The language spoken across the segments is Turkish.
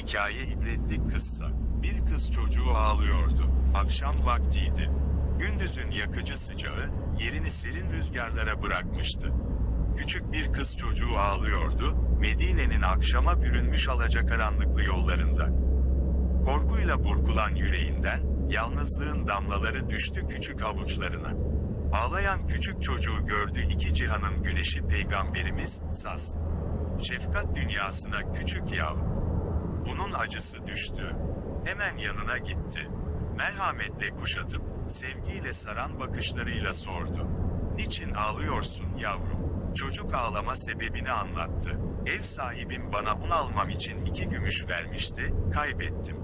Hikaye ibretli kızsa. Bir kız çocuğu ağlıyordu. Akşam vaktiydi. Gündüzün yakıcı sıcağı, yerini serin rüzgarlara bırakmıştı. Küçük bir kız çocuğu ağlıyordu, Medine'nin akşama bürünmüş alacakaranlıklı yollarında. Korkuyla burkulan yüreğinden, yalnızlığın damlaları düştü küçük avuçlarına. Ağlayan küçük çocuğu gördü iki cihanın güneşi peygamberimiz, Sas. Şefkat dünyasına küçük yavru. Bunun acısı düştü. Hemen yanına gitti. Merhametle kuşatıp, sevgiyle saran bakışlarıyla sordu. Niçin ağlıyorsun yavrum? Çocuk ağlama sebebini anlattı. Ev sahibim bana un almam için iki gümüş vermişti, kaybettim.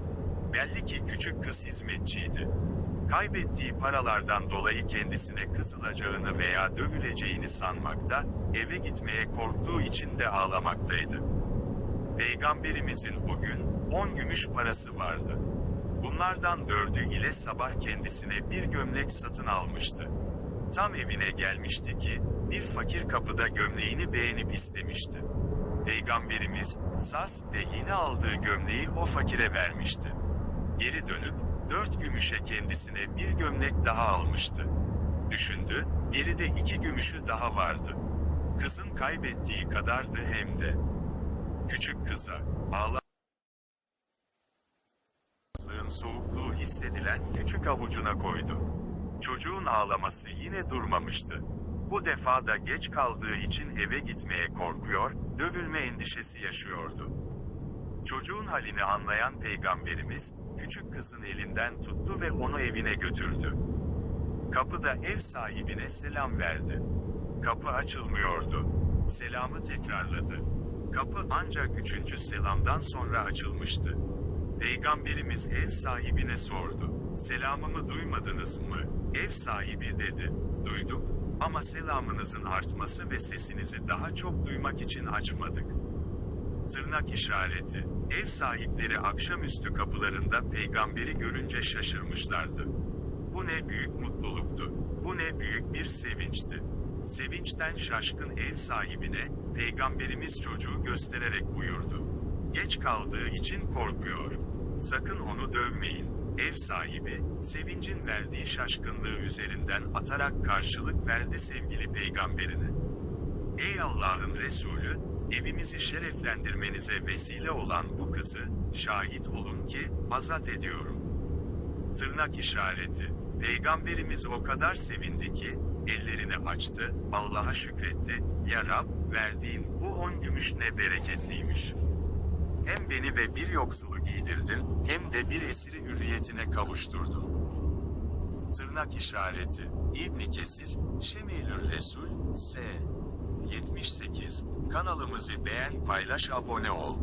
Belli ki küçük kız hizmetçiydi. Kaybettiği paralardan dolayı kendisine kızılacağını veya dövüleceğini sanmakta, eve gitmeye korktuğu için de ağlamaktaydı. Peygamberimizin bugün 10 gümüş parası vardı. Bunlardan dördü ile sabah kendisine bir gömlek satın almıştı. Tam evine gelmişti ki, bir fakir kapıda gömleğini beğenip istemişti. Peygamberimiz, sas ve yeni aldığı gömleği o fakire vermişti. Geri dönüp, dört gümüşe kendisine bir gömlek daha almıştı. Düşündü, geride iki gümüşü daha vardı. Kızın kaybettiği kadardı hem de. Küçük kıza, ağla... Sığın soğukluğu hissedilen küçük avucuna koydu. Çocuğun ağlaması yine durmamıştı. Bu defa da geç kaldığı için eve gitmeye korkuyor, dövülme endişesi yaşıyordu. Çocuğun halini anlayan peygamberimiz, küçük kızın elinden tuttu ve onu evine götürdü. Kapıda ev sahibine selam verdi. Kapı açılmıyordu. Selamı tekrarladı. Kapı ancak üçüncü selamdan sonra açılmıştı. Peygamberimiz ev sahibine sordu. Selamımı duymadınız mı? Ev sahibi dedi. Duyduk ama selamınızın artması ve sesinizi daha çok duymak için açmadık. Tırnak işareti. Ev sahipleri akşamüstü kapılarında peygamberi görünce şaşırmışlardı. Bu ne büyük mutluluktu. Bu ne büyük bir sevinçti. Sevinçten şaşkın ev sahibine, peygamberimiz çocuğu göstererek buyurdu. Geç kaldığı için korkuyor. Sakın onu dövmeyin. Ev sahibi, sevincin verdiği şaşkınlığı üzerinden atarak karşılık verdi sevgili peygamberine. Ey Allah'ın Resulü, evimizi şereflendirmenize vesile olan bu kızı, şahit olun ki, azat ediyorum. Tırnak işareti. Peygamberimiz o kadar sevindi ki, ellerini açtı, Allah'a şükretti, Ya Rab, verdiğin bu on gümüş ne bereketliymiş. Hem beni ve bir yoksulu giydirdin, hem de bir esiri hürriyetine kavuşturdun. Tırnak işareti. İbn Kesir, Şemilür Resul, S. 78. Kanalımızı beğen, paylaş, abone ol.